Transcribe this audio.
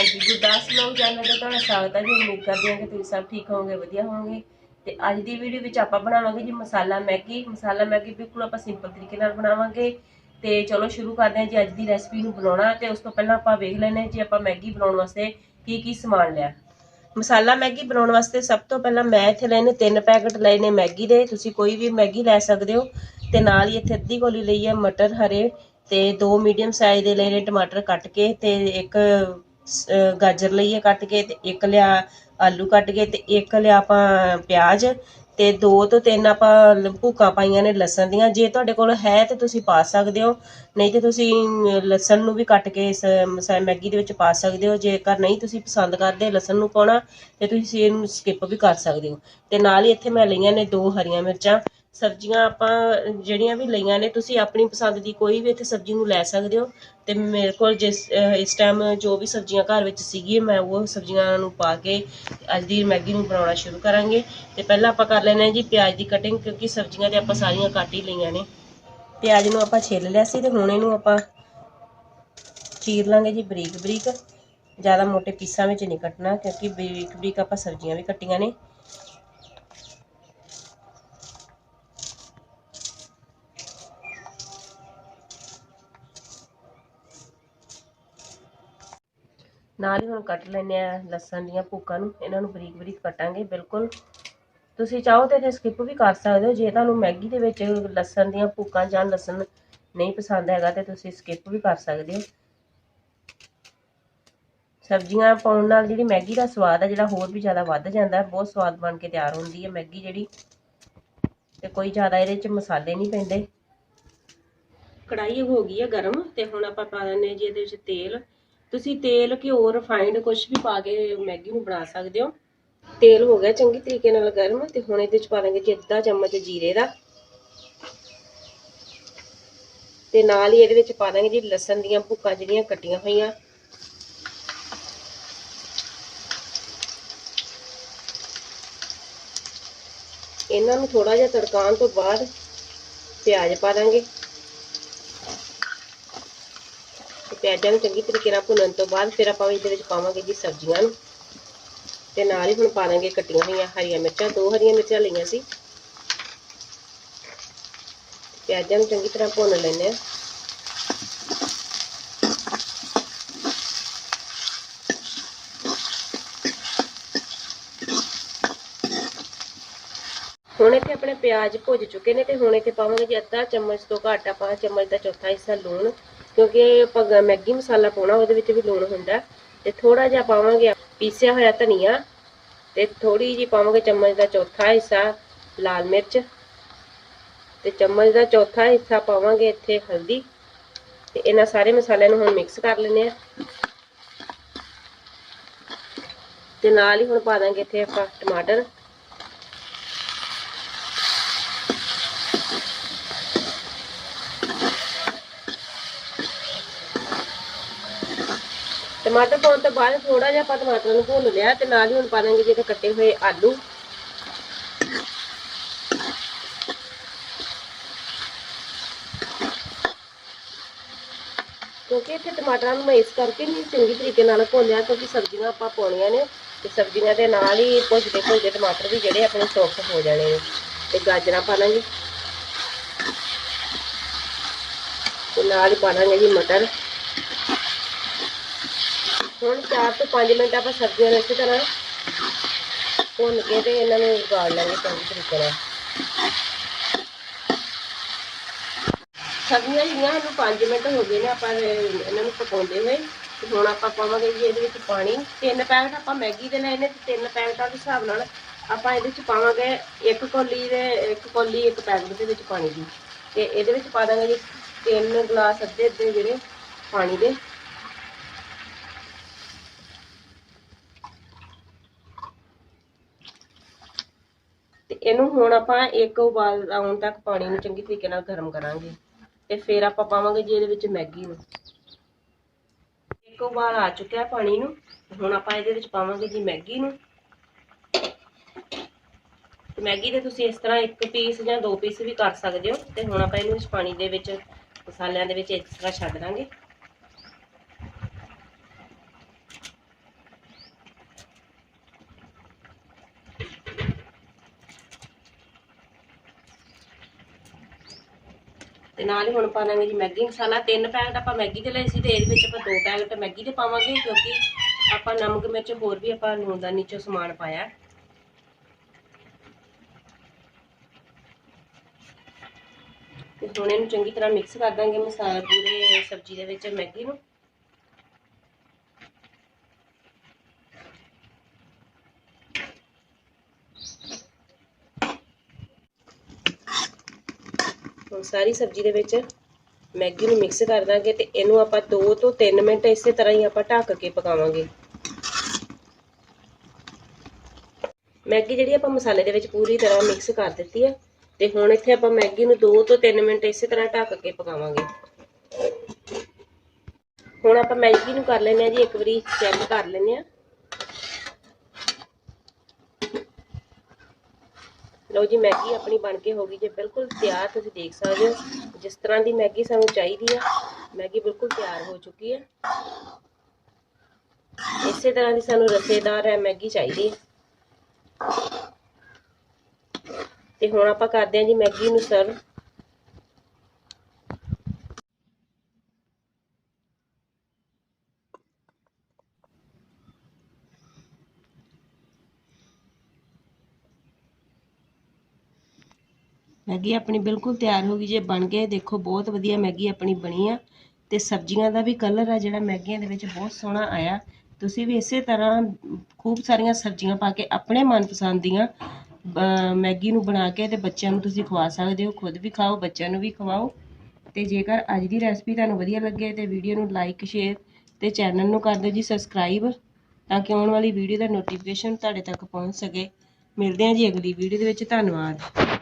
ਹਾਂਜੀ, ਗੁਰਦਾਸ ਲੋਕ ਚੈਨਲ ਤੇ ਤੁਹਾਡਾ ਸਵਾਗਤ ਹੈ ਜੀ। ਉਮੀਦ ਕਰਦੇ ਹਾਂ ਕਿ ਤੁਸੀਂ ਸਭ ਠੀਕ ਹੋਵੋਗੇ, ਵਧੀਆ ਹੋਵੋਗੇ। ਤੇ ਅੱਜ ਦੀ ਵੀਡੀਓ ਵਿੱਚ ਆਪਾਂ ਬਣਾਵਾਂਗੇ ਜੀ ਮਸਾਲਾ ਮੈਗੀ। ਮਸਾਲਾ ਮੈਗੀ ਬਿਲਕੁਲ ਆਪਾਂ ਸਿੰਪਲ ਤਰੀਕੇ ਨਾਲ ਬਣਾਵਾਂਗੇ। ਤੇ ਚਲੋ ਸ਼ੁਰੂ ਕਰਦੇ ਹਾਂ ਜੀ ਅੱਜ ਦੀ ਰੈਸਪੀ ਨੂੰ ਬਣਾਉਣਾ। ਤੇ ਉਸ ਤੋਂ ਪਹਿਲਾਂ ਆਪਾਂ ਵੇਖ ਲੈਨੇ ਜੀ ਆਪਾਂ ਮੈਗੀ ਬਣਾਉਣ ਵਾਸਤੇ ਕੀ ਕੀ ਸਮਾਨ ਲਿਆ। ਮਸਾਲਾ ਮੈਗੀ ਬਣਾਉਣ ਵਾਸਤੇ ਸਭ ਤੋਂ ਪਹਿਲਾਂ ਮੈਂ ਇੱਥੇ ਲਏ ਨੇ ਤਿੰਨ ਪੈਕਟ ਲਏ ਨੇ ਮੈਗੀ ਦੇ। ਤੁਸੀਂ ਕੋਈ ਵੀ ਮੈਗੀ ਲੈ ਸਕਦੇ ਹੋ। ਤੇ ਨਾਲ ਹੀ ਇੱਥੇ ਅੱਧੀ ਕੋਲੀ ਲਈ ਹੈ ਮਟਰ ਹਰੇ। ਤੇ ਦੋ ਮੀਡੀਅਮ ਸਾਈਜ਼ ਦੇ ਲਏ ਨੇ ਟਮਾਟਰ ਕੱਟ ਕੇ। ਤੇ ਇੱਕ ਗਾਜਰ ਲਈ ਹੈ ਕੱਟ ਕੇ ਤੇ ਇੱਕ ਲਿਆ ਆਲੂ ਕੱਟ ਕੇ ਤੇ ਇੱਕ ਲਿਆ ਆਪਾਂ ਪਿਆਜ਼ ਤੇ ਦੋ ਤੋਂ ਤਿੰਨ ਆਪਾਂ ਲ- ਭੂਕਾਂ ਪਾਈਆਂ ਨੇ ਲਸਣ ਦੀਆਂ। ਜੇ ਤੁਹਾਡੇ ਕੋਲ ਹੈ ਤੇ ਤੁਸੀਂ ਪਾ ਸਕਦੇ ਹੋ। ਨਹੀਂ ਤੇ ਤੁਸੀਂ ਲਸਣ ਨੂੰ ਵੀ ਕੱਟ ਕੇ ਇਸ ਮੈਗੀ ਦੇ ਵਿੱਚ ਪਾ ਸਕਦੇ ਹੋ। ਜੇਕਰ ਨਹੀਂ ਤੁਸੀਂ ਪਸੰਦ ਕਰਦੇ, ਲਸਣ ਨੂੰ ਪਾਉਣਾ ਤੇ ਤੁਸੀਂ ਇਹਨੂੰ ਸਕਿਪ ਵੀ ਕਰ ਸਕਦੇ ਹੋ। ਤੇ ਨਾਲ ਹੀ ਇੱਥੇ ਮੈਂ ਲਈਆਂ ਨੇ ਦੋ ਹਰੀਆਂ ਮਿਰਚਾਂ। ਸਬਜ਼ੀਆਂ ਆਪਾਂ, ਜਿਹੜੀਆਂ ਵੀ ਲਈਆਂ ਨੇ, ਤੁਸੀਂ ਆਪਣੀ ਪਸੰਦ ਦੀ ਕੋਈ ਵੀ ਇੱਥੇ ਸਬਜ਼ੀ ਨੂੰ ਲੈ ਸਕਦੇ ਹੋ। ਅਤੇ ਮੇਰੇ ਕੋਲ ਜਿਸ ਇਸ ਟਾਈਮ ਜੋ ਵੀ ਸਬਜ਼ੀਆਂ ਘਰ ਵਿੱਚ ਸੀਗੀ, ਮੈਂ ਉਹ ਸਬਜ਼ੀਆਂ ਨੂੰ ਪਾ ਕੇ ਅੱਜ ਦੀ ਮੈਗੀ ਨੂੰ ਬਣਾਉਣਾ ਸ਼ੁਰੂ ਕਰਾਂਗੇ। ਤੇ ਪਹਿਲਾਂ ਆਪਾਂ ਕਰ ਲੈਣੇ ਜੀ ਪਿਆਜ਼ ਦੀ ਕਟਿੰਗ ਕਿਉਂਕਿ ਸਬਜ਼ੀਆਂ ਤੇ ਆਪਾਂ ਸਾਰੀਆਂ ਕੱਟ ਹੀ ਲਈਆਂ ਨੇ। ਪਿਆਜ਼ ਨੂੰ ਆਪਾਂ ਛਿੱਲ ਲਿਆ ਸੀ ਤੇ ਹੁਣ ਇਹਨੂੰ ਆਪਾਂ ਚੀਰ ਲਾਂਗੇ ਜੀ ਬਰੀਕ ਬਰੀਕ ਜ਼ਿਆਦਾ ਮੋਟੇ ਪੀਸਾਂ ਵਿੱਚ ਨਹੀਂ ਕੱਟਣਾ, ਕਿਉਂਕਿ ਬਰੀਕ ਬਰੀਕ ਆਪਾਂ ਸਬਜ਼ੀਆਂ ਵੀ ਕੱਟੀਆਂ ਨੇ। ਨਾਲ ਹੀ ਹੁਣ ਕੱਟ ਲੈਨੇ ਆ ਲਸਣ ਦੀਆਂ ਭੁੱਕਾਂ ਨੂੰ, ਇਹਨਾਂ ਨੂੰ ਬਰੀਕ ਬਰੀਕ ਕੱਟਾਂਗੇ, ਬਿਲਕੁਲ। ਤੁਸੀਂ ਚਾਹੋ ਤਾਂ ਇਹ ਸਕਿਪ ਵੀ ਕਰ ਸਕਦੇ ਹੋ, ਜੇ ਤੁਹਾਨੂੰ ਮੈਗੀ ਦੇ ਵਿੱਚ ਲਸਣ ਦੀਆਂ ਭੁੱਕਾਂ ਜਾਂ ਲਸਣ ਨਹੀਂ ਪਸੰਦ ਹੈਗਾ ਤੇ ਤੁਸੀਂ ਸਕਿਪ ਵੀ ਕਰ ਸਕਦੇ ਹੋ। ਸਬਜ਼ੀਆਂ ਪਾਉਣ ਨਾਲ ਜਿਹੜੀ ਮੈਗੀ ਦਾ ਸਵਾਦ ਹੈ ਜਿਹੜਾ ਹੋਰ ਵੀ ਜ਼ਿਆਦਾ ਵੱਧ ਜਾਂਦਾ, ਬਹੁਤ ਸਵਾਦ ਬਣ ਕੇ ਤਿਆਰ ਹੁੰਦੀ ਹੈ ਮੈਗੀ ਜਿਹੜੀ। ਤੇ ਕੋਈ ਜ਼ਿਆਦਾ ਇਹਦੇ ਵਿੱਚ ਮਸਾਲੇ ਨਹੀਂ ਪੈਂਦੇ। ਕੜਾਈ ਹੋ ਗਈ ਹੈ ਗਰਮ, ਤੇ ਹੁਣ ਆਪਾਂ ਪਾ ਦਿੰਦੇ ਹਾਂ ਜੀ ਇਹਦੇ ਵਿੱਚ ਤੇਲ। ਤੁਸੀਂ ਤੇਲ, ਘਿਓ ਰਿਫਾਈਂਡ ਕੁਝ ਵੀ ਪਾ ਕੇ ਮੈਗੀ ਨੂੰ ਬਣਾ ਸਕਦੇ ਹੋ। ਤੇਲ ਹੋ ਗਿਆ ਚੰਗੀ ਤਰੀਕੇ ਨਾਲ ਗਰਮ ਤੇ ਹੁਣ ਇਹਦੇ ਵਿੱਚ ਪਾ ਦਾਂਗੇ ਜੀ ਅੱਧਾ ਚਮਚ ਜੀਰੇ ਦਾ। ਤੇ ਨਾਲ ਹੀ ਇਹਦੇ ਵਿੱਚ ਪਾ ਦਾਂਗੇ ਜੀ ਲਸਣ ਦੀਆਂ ਭੁੱਕਾਂ ਜਿਹੜੀਆਂ ਕੱਟੀਆਂ ਹੋਈਆਂ। ਇਹਨਾਂ ਨੂੰ ਥੋੜਾ ਜਿਹਾ ਤੜਕਾਉਣ ਤੋਂ ਬਾਅਦ ਪਿਆਜ਼ ਪਾ ਦਾਂਗੇ ਤੇ ਪਿਆਜ਼ਾਂ ਨੂੰ ਚੰਗੀ ਤਰੀਕੇ ਨਾਲ ਭੁੰਨਣ ਤੋਂ ਬਾਅਦ ਫਿਰ ਆਪਾਂ ਇਹਦੇ ਵਿੱਚ ਪਾਵਾਂਗੇ ਜੀ ਸਬਜ਼ੀਆਂ ਨੂੰ। ਤੇ ਨਾਲ ਹੀ ਹੁਣ ਪਾ ਦਾਂਗੇ ਕੱਟੀਆਂ ਹੋਈਆਂ ਹਰੀਆਂ ਮਿਰਚਾਂ, ਦੋ ਹਰੀਆਂ ਮਿਰਚਾਂ ਲਈਆਂ ਸੀ। ਪਿਆਜ਼ਾਂ ਨੂੰ ਚੰਗੀ ਤਰ੍ਹਾਂ ਭੁੰਨ ਲੈਂਦੇ ਆ ਹੁਣ ਇੱਥੇ ਆਪਣੇ ਪਿਆਜ਼ ਭੁੱਜ ਚੁੱਕੇ ਨੇ ਤੇ ਹੁਣ ਇੱਥੇ ਪਾਵਾਂਗੇ ਜੀ ਅੱਧਾ ਚਮਚ ਤੋਂ ਘੱਟ ਆਪਾਂ ਚਮਚ ਦਾ ਚੌਥਾ ਹਿੱਸਾ ਲੂਣ। ਕਿਉਂਕਿ ਆਪਾਂ ਮੈਗੀ ਮਸਾਲਾ ਪਾਉਣਾ, ਉਹਦੇ ਵਿੱਚ ਵੀ ਲੂਣ ਹੁੰਦਾ। ਤੇ ਥੋੜਾ ਜਿਹਾ ਪਾਵਾਂਗੇ ਪੀਸਿਆ ਹੋਇਆ ਧਨੀਆ। ਤੇ ਥੋੜੀ ਜੀ ਪਾਵਾਂਗੇ ਚਮਚ ਦਾ ਚੌਥਾ ਹਿੱਸਾ, ਲਾਲ ਮਿਰਚ। ਤੇ ਚਮਚ ਦਾ ਚੌਥਾ ਹਿੱਸਾ ਪਾਵਾਂਗੇ ਇੱਥੇ ਹਲਦੀ। ਤੇ ਇਹਨਾਂ ਸਾਰੇ ਮਸਾਲਿਆਂ ਨੂੰ ਹੁਣ ਮਿਕਸ ਕਰ ਲੈਂਦੇ ਆ। ਤੇ ਨਾਲ ਹੀ ਹੁਣ ਪਾ ਦਾਂਗੇ ਇੱਥੇ ਆਪਾਂ ਟਮਾਟਰ। ਟਮਾਟਰ ਪਾਉਣ ਤੋਂ ਬਾਅਦ ਥੋੜਾ ਜਿਹਾ ਆਪਾਂ ਟਮਾਟਰ ਨੂੰ ਭੁੰਨ ਲਿਆ ਤੇ ਨਾਲ ਹੀ ਹੁਣ ਪਾ ਦਾਂਗੇ ਜਿਹੜੇ ਕੱਟੇ ਹੋਏ ਆਲੂ। ਕਿਉਂਕਿ ਇੱਥੇ ਟਮਾਟਰਾਂ ਨੂੰ ਮੈਂ ਇਸ ਕਰਕੇ ਨਹੀਂ ਚੰਗੀ ਤਰੀਕੇ ਨਾਲ ਭੁੰਨਿਆ ਕਿਉਂਕਿ ਸਬਜ਼ੀਆਂ ਆਪਾਂ ਪਾਉਣੀਆਂ ਨੇ ਤੇ ਸਬਜ਼ੀਆਂ ਦੇ ਨਾਲ ਹੀ ਭੁੱਜਦੇ ਭੁੱਜਦੇ ਟਮਾਟਰ ਵੀ ਜਿਹੜੇ ਆਪਣੇ ਸੌਫਟ ਹੋ ਜਾਣੇ ਨੇ ਤੇ ਗਾਜਰਾਂ ਪਾ ਲਾਂਗੇ ਤੇ ਨਾਲ ਹੀ ਪਾ ਲਾਂਗੇ ਜੀ ਮਟਰ। ਹੁਣ 4 ਤੋਂ 5 ਮਿੰਟ ਆਪਾਂ ਸਬਜ਼ੀਆਂ ਨੂੰ ਇਸੇ ਤਰ੍ਹਾਂ ਭੁੰਨ ਕੇ ਤੇ ਇਹਨਾਂ ਨੂੰ ਉਗਾੜ ਲਾਂਗੇ ਚੰਗੀ ਤਰੀਕੇ ਨਾਲ। ਸਬਜ਼ੀਆਂ ਜਿਹੜੀਆਂ ਸਾਨੂੰ 5 ਮਿੰਟ ਹੋ ਗਏ ਨੇ ਆਪਾਂ ਇਹਨਾਂ ਨੂੰ ਪਕਾਉਂਦੇ ਹੋਏ। ਤੇ ਹੁਣ ਆਪਾਂ ਪਾਵਾਂਗੇ ਜੀ ਇਹਦੇ ਵਿੱਚ ਪਾਣੀ। ਤਿੰਨ ਪੈਕਟ ਆਪਾਂ ਮੈਗੀ ਦੇ ਲਏ ਨੇ ਤੇ ਤਿੰਨ ਪੈਕਟਾਂ ਦੇ ਹਿਸਾਬ ਨਾਲ ਆਪਾਂ ਇਹਦੇ ਵਿੱਚ ਪਾਵਾਂਗੇ ਇੱਕ ਕੌਲੀ ਦੇ, ਇੱਕ ਕੌਲੀ, ਇੱਕ ਪੈਕਟ ਦੇ ਵਿੱਚ ਪਾਣੀ ਦੀ। ਤੇ ਇਹਦੇ ਵਿੱਚ ਪਾ ਦਾਂਗੇ ਜੀ ਤਿੰਨ ਗਲਾਸ ਅੱਧੇ ਅੱਧੇ ਜਿਹੜੇ ਪਾਣੀ ਦੇ। ਇਹਨੂੰ ਹੁਣ ਆਪਾਂ ਇੱਕ ਉਬਾਲ ਆਉਣ ਤੱਕ ਪਾਣੀ ਨੂੰ ਚੰਗੀ ਤਰੀਕੇ ਨਾਲ ਗਰਮ ਕਰਾਂਗੇ ਤੇ ਫਿਰ ਆਪਾਂ ਪਾਵਾਂਗੇ ਜੀ ਇਹਦੇ ਵਿੱਚ ਮੈਗੀ ਨੂੰ। ਇੱਕ ਉਬਾਲ ਆ ਚੁੱਕਿਆ ਪਾਣੀ ਨੂੰ, ਹੁਣ ਆਪਾਂ ਇਹਦੇ ਵਿੱਚ ਪਾਵਾਂਗੇ ਜੀ ਮੈਗੀ ਨੂੰ। ਤੇ ਮੈਗੀ ਦੇ ਤੁਸੀਂ ਇਸ ਤਰ੍ਹਾਂ ਇੱਕ ਪੀਸ ਜਾਂ ਦੋ ਪੀਸ ਵੀ ਕਰ ਸਕਦੇ ਹੋ ਤੇ ਹੁਣ ਆਪਾਂ ਇਹਨੂੰ ਇਸ ਪਾਣੀ ਦੇ ਵਿੱਚ, ਮਸਾਲਿਆਂ ਦੇ ਵਿੱਚ ਇਸ ਤਰ੍ਹਾਂ ਛੱਡ ਦਾਂਗੇ। ਨਾਲ ਹੀ ਹੁਣ ਪਾ ਲਾਂਗੇ ਜੀ ਮੈਗੀ ਮਸਾਲਾ, ਤਿੰਨ ਪੈਕਟ ਆਪਾਂ ਮੈਗੀ ਦੇ ਲਏ ਸੀ ਤੇ ਇਹਦੇ ਵਿੱਚ ਆਪਾਂ ਦੋ ਪੈਕਟ ਮੈਗੀ ਦੇ ਪਾਵਾਂਗੇ ਕਿਉਂਕਿ ਆਪਾਂ ਨਮਕ, ਮਿਰਚ, ਹੋਰ ਵੀ ਆਪਾਂ ਲੂਣ ਦਾ ਨੀਚੋਂ ਸਮਾਨ ਪਾਇਆ। ਤੇ ਹੁਣ ਇਹਨੂੰ ਚੰਗੀ ਤਰ੍ਹਾਂ ਮਿਕਸ ਕਰ ਦਾਂਗੇ ਮਸਾਲਾ ਪੂਰੇ ਸਬਜ਼ੀ ਦੇ ਵਿੱਚ ਮੈਗੀ ਨੂੰ। ਹੁਣ ਸਾਰੀ ਸਬਜ਼ੀ ਦੇ ਵਿੱਚ ਮੈਗੀ ਨੂੰ ਮਿਕਸ ਕਰ ਦਾਂਗੇ ਤੇ ਇਹਨੂੰ ਆਪਾਂ 2 ਤੋਂ 3 ਮਿੰਟ ਇਸੇ ਤਰ੍ਹਾਂ ਹੀ ਆਪਾਂ ਢੱਕ ਕੇ ਪਕਾਵਾਂਗੇ। ਮੈਗੀ ਜਿਹੜੀ ਆਪਾਂ ਮਸਾਲੇ ਦੇ ਵਿੱਚ ਪੂਰੀ ਤਰ੍ਹਾਂ ਮਿਕਸ ਕਰ ਦਿੱਤੀ ਹੈ ਤੇ ਹੁਣ ਇੱਥੇ ਆਪਾਂ ਮੈਗੀ ਨੂੰ 2 ਤੋਂ 3 ਮਿੰਟ ਇਸੇ ਤਰ੍ਹਾਂ ਢੱਕ ਕੇ ਪਕਾਵਾਂਗੇ। ਹੁਣ ਆਪਾਂ ਮੈਗੀ ਨੂੰ ਕਰ ਲੈਂਦੇ ਆ ਜੀ, ਇੱਕ ਵਾਰੀ ਚੈੱਕ ਕਰ ਲੈਂਦੇ ਆ ਲਓ ਜੀ, ਮੈਗੀ ਆਪਣੀ ਬਣ ਕੇ ਹੋ ਗਈ ਜੇ ਬਿਲਕੁਲ ਤਿਆਰ ਤੁਸੀਂ ਦੇਖ ਸਕਦੇ ਹੋ। ਜਿਸ ਤਰ੍ਹਾਂ ਦੀ ਮੈਗੀ ਸਾਨੂੰ ਚਾਹੀਦੀ ਆ, ਮੈਗੀ ਬਿਲਕੁਲ ਤਿਆਰ ਹੋ ਚੁੱਕੀ ਹੈ ਇਸੇ ਤਰ੍ਹਾਂ ਦੀ ਸਾਨੂੰ ਰਸੇਦਾਰ ਹੈ ਮੈਗੀ ਚਾਹੀਦੀ ਹੈ ਤੇ ਹੁਣ ਆਪਾਂ ਕਰਦੇ ਹਾਂ ਜੀ ਮੈਗੀ ਨੂੰ ਸਰਵ। ਮੈਗੀ ਆਪਣੀ ਬਿਲਕੁਲ ਤਿਆਰ ਹੋ ਗਈ, ਜੇ ਬਣ ਗਏ, ਦੇਖੋ ਬਹੁਤ ਵਧੀਆ ਮੈਗੀ ਆਪਣੀ ਬਣੀ ਆ। ਤੇ ਸਬਜ਼ੀਆਂ ਦਾ ਵੀ ਕਲਰ ਆ ਜਿਹੜਾ ਮੈਗੀਆਂ ਦੇ ਵਿੱਚ ਬਹੁਤ ਸੋਹਣਾ ਆਇਆ। ਤੁਸੀਂ ਵੀ ਇਸੇ ਤਰ੍ਹਾਂ ਖੂਬ ਸਾਰੀਆਂ ਸਬਜ਼ੀਆਂ ਪਾ ਕੇ ਆਪਣੇ ਮਨਪਸੰਦ ਦੀਆਂ ਮੈਗੀ ਨੂੰ ਬਣਾ ਕੇ ਤੇ ਬੱਚਿਆਂ ਨੂੰ ਤੁਸੀਂ ਖਵਾ ਸਕਦੇ ਹੋ। ਖੁਦ ਵੀ ਖਾਓ, ਬੱਚਿਆਂ ਨੂੰ ਵੀ ਖਵਾਓ। ਤੇ ਜੇਕਰ ਅੱਜ ਦੀ ਰੈਸਪੀ ਤੁਹਾਨੂੰ ਵਧੀਆ ਲੱਗੇ ਤੇ ਵੀਡੀਓ ਨੂੰ ਲਾਈਕ ਸ਼ੇਅਰ ਤੇ ਚੈਨਲ ਨੂੰ ਕਰ ਦਿਓ ਜੀ ਸਬਸਕ੍ਰਾਈਬ ਤਾਂ ਕਿ ਆਉਣ ਵਾਲੀ ਵੀਡੀਓ ਦਾ ਨੋਟੀਫਿਕੇਸ਼ਨ ਤੁਹਾਡੇ ਤੱਕ ਪਹੁੰਚ ਸਕੇ। ਮਿਲਦੇ ਹਾਂ ਜੀ ਅਗਲੀ ਵੀਡੀਓ ਦੇ ਵਿੱਚ। ਧੰਨਵਾਦ।